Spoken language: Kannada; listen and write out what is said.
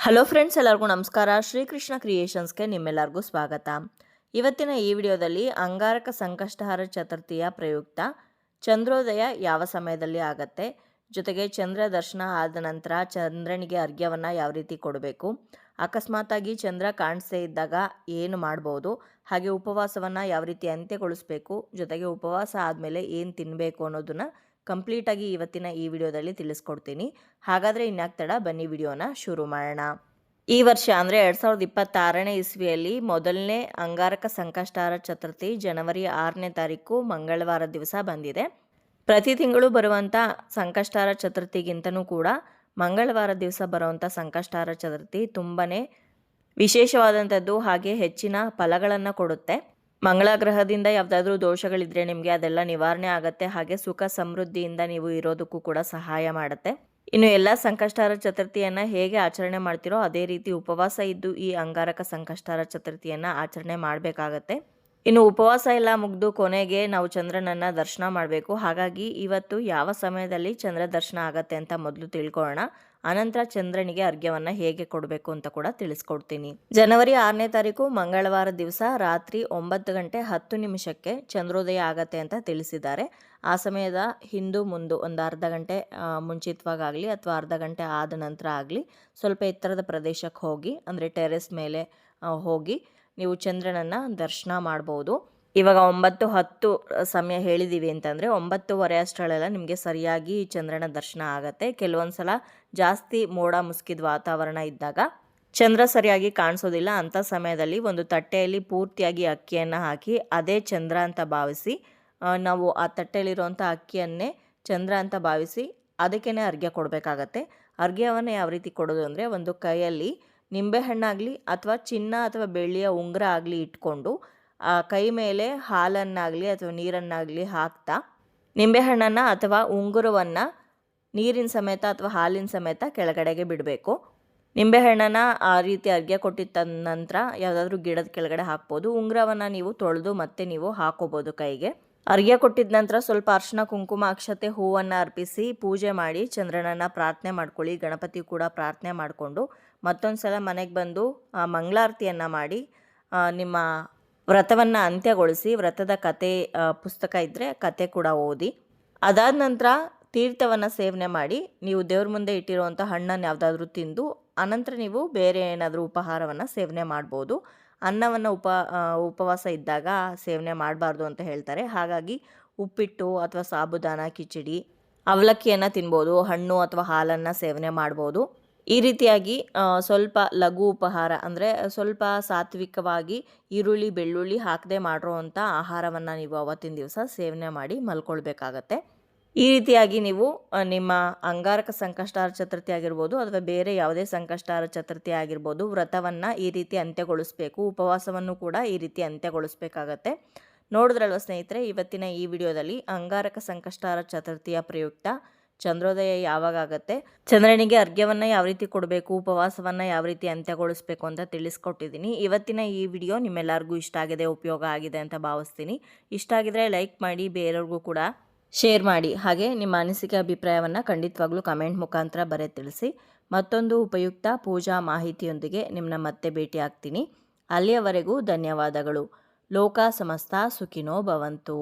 ಹಲೋ ಫ್ರೆಂಡ್ಸ್ ಎಲ್ಲರಿಗೂ ನಮಸ್ಕಾರ. ಶ್ರೀಕೃಷ್ಣ ಕ್ರಿಯೇಷನ್ಸ್ಗೆ ನಿಮ್ಮೆಲ್ಲರಿಗೂ ಸ್ವಾಗತ. ಇವತ್ತಿನ ಈ ವಿಡಿಯೋದಲ್ಲಿ ಅಂಗಾರಕ ಸಂಕಷ್ಟಹಾರ ಚತುರ್ಥಿಯ ಪ್ರಯುಕ್ತ ಚಂದ್ರೋದಯ ಯಾವ ಸಮಯದಲ್ಲಿ ಆಗತ್ತೆ? ಜೊತೆಗೆ ಚಂದ್ರ ದರ್ಶನ ಆದ ನಂತರ ಚಂದ್ರನಿಗೆ ಅರ್ಘ್ಯವನ್ನು ಯಾವ ರೀತಿ ಕೊಡಬೇಕು? ಅಕಸ್ಮಾತಾಗಿ ಚಂದ್ರ ಕಾಣಿಸದೇ ಇದ್ದಾಗ ಏನು ಮಾಡ್ಬೋದು? ಹಾಗೆ ಉಪವಾಸವನ್ನು ಯಾವ ರೀತಿ ಅಂತ್ಯಗೊಳಿಸಬೇಕು? ಜೊತೆಗೆ ಉಪವಾಸ ಆದಮೇಲೆ ಏನು ತಿನ್ನಬೇಕು ಅನ್ನೋದನ್ನು ಕಂಪ್ಲೀಟಾಗಿ ಇವತ್ತಿನ ಈ ವಿಡಿಯೋದಲ್ಲಿ ತಿಳಿಸ್ಕೊಡ್ತೀನಿ. ಹಾಗಾದರೆ ಇನ್ಯಾಕೆ ತಡ ಬನ್ನಿ ವಿಡಿಯೋನ ಶುರು ಮಾಡೋಣ. ಈ ವರ್ಷ ಅಂದರೆ ಎರಡು ಸಾವಿರದ ಇಪ್ಪತ್ತಾರನೇ ಇಸ್ವಿಯಲ್ಲಿ ಮೊದಲನೇ ಅಂಗಾರಕ ಸಂಕಷ್ಟಾರ ಚತುರ್ಥಿ ಜನವರಿ ಆರನೇ ತಾರೀಕು ಮಂಗಳವಾರ ದಿವಸ ಬಂದಿದೆ. ಪ್ರತಿ ತಿಂಗಳು ಬರುವಂಥ ಸಂಕಷ್ಟಾರ ಚತುರ್ಥಿಗಿಂತನೂ ಕೂಡ ಮಂಗಳವಾರ ದಿವಸ ಬರುವಂಥ ಸಂಕಷ್ಟಾರ ಚತುರ್ಥಿ ತುಂಬಾ ವಿಶೇಷವಾದಂಥದ್ದು ಹಾಗೆ ಹೆಚ್ಚಿನ ಫಲಗಳನ್ನು ಕೊಡುತ್ತೆ. ಮಂಗಳ ಗ್ರಹದಿಂದ ಯಾವುದಾದ್ರೂ ದೋಷಗಳಿದ್ರೆ ನಿಮಗೆ ಅದೆಲ್ಲ ನಿವಾರಣೆ ಆಗುತ್ತೆ. ಹಾಗೆ ಸುಖ ಸಮೃದ್ಧಿಯಿಂದ ನೀವು ಇರೋದಕ್ಕೂ ಕೂಡ ಸಹಾಯ ಮಾಡುತ್ತೆ. ಇನ್ನು ಎಲ್ಲ ಸಂಕಷ್ಟಾರ ಚತುರ್ಥಿಯನ್ನು ಹೇಗೆ ಆಚರಣೆ ಮಾಡ್ತಿರೋ ಅದೇ ರೀತಿ ಉಪವಾಸ ಇದ್ದು ಈ ಅಂಗಾರಕ ಸಂಕಷ್ಟಾರ ಚತುರ್ಥಿಯನ್ನು ಆಚರಣೆ ಮಾಡಬೇಕಾಗತ್ತೆ. ಇನ್ನು ಉಪವಾಸ ಎಲ್ಲ ಮುಗಿದು ಕೊನೆಗೆ ನಾವು ಚಂದ್ರನನ್ನ ದರ್ಶನ ಮಾಡಬೇಕು. ಹಾಗಾಗಿ ಇವತ್ತು ಯಾವ ಸಮಯದಲ್ಲಿ ಚಂದ್ರ ದರ್ಶನ ಆಗತ್ತೆ ಅಂತ ಮೊದಲು ತಿಳ್ಕೊಳ್ಳೋಣ. ಅನಂತರ ಚಂದ್ರನಿಗೆ ಅರ್ಘ್ಯವನ್ನು ಹೇಗೆ ಕೊಡಬೇಕು ಅಂತ ಕೂಡ ತಿಳಿಸ್ಕೊಡ್ತೀನಿ. ಜನವರಿ ಆರನೇ ತಾರೀಕು ಮಂಗಳವಾರ ದಿವಸ ರಾತ್ರಿ ಒಂಬತ್ತು ಗಂಟೆ ಹತ್ತು ನಿಮಿಷಕ್ಕೆ ಚಂದ್ರೋದಯ ಆಗತ್ತೆ ಅಂತ ತಿಳಿಸಿದ್ದಾರೆ. ಆ ಸಮಯದ ಹಿಂದೂ ಮುಂದು ಒಂದು ಅರ್ಧ ಗಂಟೆ ಮುಂಚಿತವಾಗಲಿ ಅಥವಾ ಅರ್ಧ ಗಂಟೆ ಆದ ನಂತರ ಆಗಲಿ ಸ್ವಲ್ಪ ಎತ್ತರದ ಪ್ರದೇಶಕ್ಕೆ ಹೋಗಿ, ಅಂದರೆ ಟೆರೆಸ್ ಮೇಲೆ ಹೋಗಿ ನೀವು ಚಂದ್ರನನ್ನು ದರ್ಶನ ಮಾಡ್ಬೋದು. ಇವಾಗ ಒಂಬತ್ತು ಹತ್ತು ಸಮಯ ಹೇಳಿದ್ದೀವಿ ಅಂತಂದರೆ ಒಂಬತ್ತುವರೆ ಅಷ್ಟರಲ್ಲೆಲ್ಲ ನಿಮಗೆ ಸರಿಯಾಗಿ ಚಂದ್ರನ ದರ್ಶನ ಆಗತ್ತೆ. ಕೆಲವೊಂದು ಸಲ ಜಾಸ್ತಿ ಮೋಡ ಮುಸುಕಿದ ವಾತಾವರಣ ಇದ್ದಾಗ ಚಂದ್ರ ಸರಿಯಾಗಿ ಕಾಣಿಸೋದಿಲ್ಲ. ಅಂಥ ಸಮಯದಲ್ಲಿ ಒಂದು ತಟ್ಟೆಯಲ್ಲಿ ಪೂರ್ತಿಯಾಗಿ ಅಕ್ಕಿಯನ್ನು ಹಾಕಿ ಅದೇ ಚಂದ್ರ ಅಂತ ಭಾವಿಸಿ ನಾವು ಆ ತಟ್ಟೆಯಲ್ಲಿರುವಂಥ ಅಕ್ಕಿಯನ್ನೇ ಚಂದ್ರ ಅಂತ ಭಾವಿಸಿ ಅದಕ್ಕೇ ಅರ್ಘ್ಯ ಕೊಡಬೇಕಾಗತ್ತೆ. ಅರ್ಘ್ಯವನ್ನು ಯಾವ ರೀತಿ ಕೊಡೋದು ಅಂದರೆ ಒಂದು ಕೈಯಲ್ಲಿ ನಿಂಬೆಹಣ್ಣಾಗಲಿ ಅಥವಾ ಚಿನ್ನ ಅಥವಾ ಬೆಳ್ಳಿಯ ಉಂಗುರ ಆಗಲಿ ಇಟ್ಕೊಂಡು, ಆ, ಕೈ ಮೇಲೆ ಹಾಲನ್ನಾಗಲಿ ಅಥವಾ ನೀರನ್ನಾಗಲಿ ಹಾಕ್ತಾ, ನಿಂಬೆಹಣ್ಣನ್ನು ಅಥವಾ ಉಂಗುರವನ್ನು ನೀರಿನ ಸಮೇತ ಅಥವಾ ಹಾಲಿನ ಸಮೇತ ಕೆಳಗಡೆಗೆ ಬಿಡಬೇಕು. ನಿಂಬೆಹಣ್ಣನ್ನು ಆ ರೀತಿ ಅರ್ಗೆ ಕೊಟ್ಟಿದ್ದ ನಂತರ ಯಾವುದಾದ್ರೂ ಗಿಡದ ಕೆಳಗಡೆ ಹಾಕ್ಬೋದು. ಉಂಗುರವನ್ನು ನೀವು ತೊಳೆದು ಮತ್ತೆ ನೀವು ಹಾಕೋಬೋದು ಕೈಗೆ. ಅರ್ಗೆ ಕೊಟ್ಟಿದ ನಂತರ ಸ್ವಲ್ಪ ಅರ್ಶಿನ ಕುಂಕುಮ, ಅಕ್ಷತೆ ಹೂವನ್ನು ಅರ್ಪಿಸಿ ಪೂಜೆ ಮಾಡಿ ಚಂದ್ರನನ್ನು ಪ್ರಾರ್ಥನೆ ಮಾಡ್ಕೊಳ್ಳಿ. ಗಣಪತಿ ಕೂಡ ಪ್ರಾರ್ಥನೆ ಮಾಡಿಕೊಂಡು ಮತ್ತೊಂದು ಸಲ ಮನೆಗೆ ಬಂದು ಆ, ಮಂಗಳಾರತಿಯನ್ನು ಮಾಡಿ ನಿಮ್ಮ ವ್ರತವನ್ನು ಅಂತ್ಯಗೊಳಿಸಿ ವ್ರತದ ಕತೆ ಪುಸ್ತಕ ಇದ್ದರೆ ಕತೆ ಕೂಡ ಓದಿ ಅದಾದ ನಂತರ ತೀರ್ಥವನ್ನು ಸೇವನೆ ಮಾಡಿ ನೀವು ದೇವ್ರ ಮುಂದೆ ಇಟ್ಟಿರುವಂಥ ಹಣ್ಣನ್ನು ಯಾವುದಾದ್ರೂ ತಿಂದು ಅನಂತರ ನೀವು ಬೇರೆ ಏನಾದರೂ ಉಪಹಾರವನ್ನು ಸೇವನೆ ಮಾಡ್ಬೋದು. ಅನ್ನವನ್ನು ಉಪ ಉಪವಾಸ ಇದ್ದಾಗ ಸೇವನೆ ಮಾಡಬಾರ್ದು ಅಂತ ಹೇಳ್ತಾರೆ. ಹಾಗಾಗಿ ಉಪ್ಪಿಟ್ಟು ಅಥವಾ ಸಾಬುದಾನ ಕಿಚಡಿ ಅವಲಕ್ಕಿಯನ್ನು ತಿನ್ಬೋದು ಹಣ್ಣು ಅಥವಾ ಹಾಲನ್ನು ಸೇವನೆ ಮಾಡ್ಬೋದು. ಈ ರೀತಿಯಾಗಿ ಸ್ವಲ್ಪ ಲಘು ಉಪಹಾರ ಅಂದರೆ ಸ್ವಲ್ಪ ಸಾತ್ವಿಕವಾಗಿ ಈರುಳ್ಳಿ, ಬೆಳ್ಳುಳ್ಳಿ ಹಾಕದೆ ಮಾಡಿರೋವಂಥ ಆಹಾರವನ್ನು ನೀವು ಅವತ್ತಿನ ದಿವಸ ಸೇವನೆ ಮಾಡಿ ಮಲ್ಕೊಳ್ಬೇಕಾಗತ್ತೆ. ಈ ರೀತಿಯಾಗಿ ನೀವು ನಿಮ್ಮ ಅಂಗಾರಕ ಸಂಕಷ್ಟಾರ ಚತುರ್ಥಿ ಆಗಿರ್ಬೋದು ಅಥವಾ ಬೇರೆ ಯಾವುದೇ ಸಂಕಷ್ಟಾರ ಚತುರ್ಥಿ ಆಗಿರ್ಬೋದು, ವ್ರತವನ್ನು ಈ ರೀತಿ ಅಂತ್ಯಗೊಳಿಸಬೇಕು, ಉಪವಾಸವನ್ನು ಕೂಡ ಈ ರೀತಿ ಅಂತ್ಯಗೊಳಿಸಬೇಕಾಗತ್ತೆ. ನೋಡಿದ್ರಲ್ವ ಸ್ನೇಹಿತರೆ, ಇವತ್ತಿನ ಈ ವಿಡಿಯೋದಲ್ಲಿ ಅಂಗಾರಕ ಸಂಕಷ್ಟಾರ ಚತುರ್ಥಿಯ ಪ್ರಯುಕ್ತ ಚಂದ್ರೋದಯ ಯಾವಾಗ ಆಗುತ್ತೆ? ಚಂದ್ರನಿಗೆ ಅರ್ಘ್ಯವನ್ನ ಯಾವ ರೀತಿ ಕೊಡಬೇಕು? ಉಪವಾಸವನ್ನು ಯಾವ ರೀತಿ ಅಂತ್ಯಗೊಳಿಸಬೇಕು ಅಂತ ತಿಳಿಸ್ಕೊಟ್ಟಿದ್ದೀನಿ. ಇವತ್ತಿನ ಈ ವಿಡಿಯೋ ನಿಮ್ಮೆಲ್ಲರಿಗೂ ಇಷ್ಟ ಆಗಿದೆ, ಉಪಯೋಗ ಆಗಿದೆ ಅಂತ ಭಾವಿಸ್ತೀನಿ. ಇಷ್ಟ ಆಗಿದ್ರೆ ಲೈಕ್ ಮಾಡಿ, ಬೇರೆಯವ್ರಿಗೂ ಕೂಡ ಶೇರ್ ಮಾಡಿ. ಹಾಗೆ ನಿಮ್ಮ ಅನಿಸಿಕೆ, ಅಭಿಪ್ರಾಯವನ್ನು ಖಂಡಿತವಾಗ್ಲೂ ಕಮೆಂಟ್ ಮುಖಾಂತರ ಬರೆ ತಿಳಿಸಿ. ಮತ್ತೊಂದು ಉಪಯುಕ್ತ ಪೂಜಾ ಮಾಹಿತಿಯೊಂದಿಗೆ ನಿಮ್ಮನ್ನ ಮತ್ತೆ ಭೇಟಿ ಆಗ್ತೀನಿ ಅಲ್ಲಿಯವರೆಗೂ ಧನ್ಯವಾದಗಳು. ಲೋಕ ಸಮಸ್ತ ಸುಖಿನೋ ಭವಂತು.